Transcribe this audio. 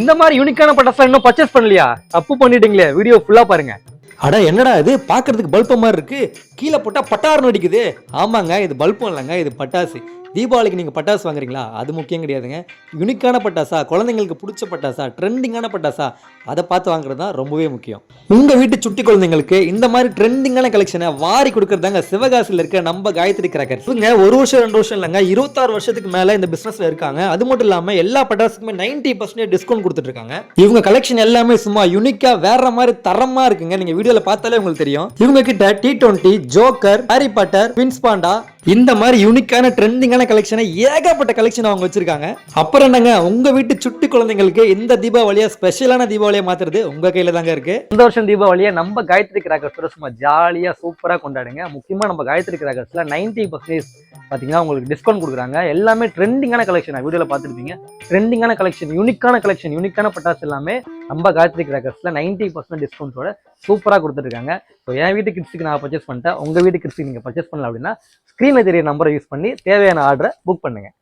இந்த மாதிரி யூனிக்கான பட்டாசு இன்னும் பர்ச்சேஸ் பண்ணலையா? தப்பு பண்ணிட்டீங்களே. வீடியோ ஃபுல்லா பாருங்க. அட என்னடா இது? பாக்குறதுக்கு பல்ப மாதிரி இருக்கு. கீழே போட்டால் பட்டாருன்னு அடிக்குது. ஆமாங்க இது பல்பம் இல்லைங்க இது பட்டாசு. தீபாவளிக்கு நீங்கள் பட்டாசு வாங்குறீங்களா? அது முக்கியம் கிடையாதுங்க. யுனிக்கான பட்டாசா குழந்தைங்களுக்கு பிடிச்ச பட்டாசா ட்ரெண்டிங்கான பட்டாசா அதை பார்த்து வாங்குறது தான் ரொம்பவே முக்கியம். உங்கள் வீட்டு சுட்டி குழந்தைங்களுக்கு இந்த மாதிரி ட்ரெண்டிங்கான கலெக்ஷனை வாரி கொடுக்குறதாங்க சிவகாசியில் இருக்க நம்ம காயத்ரி கிராக்கர்ஸ் இவங்க ஒரு வருஷம் ரெண்டு வருஷம் இல்லைங்க இருபத்தாறு வருஷத்துக்கு மேலே இந்த பிஸ்னஸில் இருக்காங்க. அது மட்டும் இல்லாமல் எல்லா பட்டாசுக்குமே நைன்டி பர்சன்டேஜ் டிஸ்கவுண்ட் கொடுத்துட்டு இருக்காங்க. இவங்க கலெக்ஷன் எல்லாமே சும்மா யுனிக்காக வேற மாதிரி தரமாக இருக்குங்க. நீங்கள் வீடியோவில் பார்த்தாலே உங்களுக்கு தெரியும். இவங்க கிட்ட T twenty joker Harry Potter pins panda. இந்த மாதிரி யூனிக்கான ட்ரெண்டிங்கான கலெக்ஷனை ஏகப்பட்ட கலெக்ஷன் அவங்க வச்சிருக்காங்க. அப்புறம் என்னங்க உங்க வீட்டு சுட்டி குழந்தைங்களுக்கு இந்த தீபாவளியா ஸ்பெஷலான தீபாவளியா மாத்துறது உங்க கையில தாங்க இருக்கு. இந்த வருஷம் தீபாவளியை நம்ம காயத்ரி கிராக்கர்ஸ் சும்மா ஜாலியாக சூப்பராக கொண்டாடுங்க. முக்கியமாக நம்ம காயத்ரி கிராக்கர்ஸ்ல நைன்டி பர்சன்டேஜ் பார்த்தீங்கன்னா உங்களுக்கு டிஸ்கவுண்ட் கொடுக்குறாங்க. எல்லாமே ட்ரெண்டிங்கான கலெக்ஷன் வீடியோவில் பார்த்துருப்பீங்க. ட்ரெண்டிங்கான கலெக்ஷன் யூனிக்கான கலெக்ஷன் யூனிக்கான பட்டாசு எல்லாமே நம்ம காயத்ரி கிராக்கர்ஸில் நைன்டி பர்சன்ட் டிஸ்கவுண்ட்ஸோட சூப்பராக கொடுத்துருக்காங்க ஸோ என் வீட்டு கிட்ஸுக்கு நான் பர்ச்சேஸ் பண்ணிட்டேன். உங்கள் வீட்டு கிட்ஸுக்கு நீங்கள் பர்ச்சேஸ் பண்ணல அப்படின்னா ஸ்க்ரீனில் தெரிய நம்பரை யூஸ் பண்ணி தேவையான ஆர்டரை புக் பண்ணுங்கள்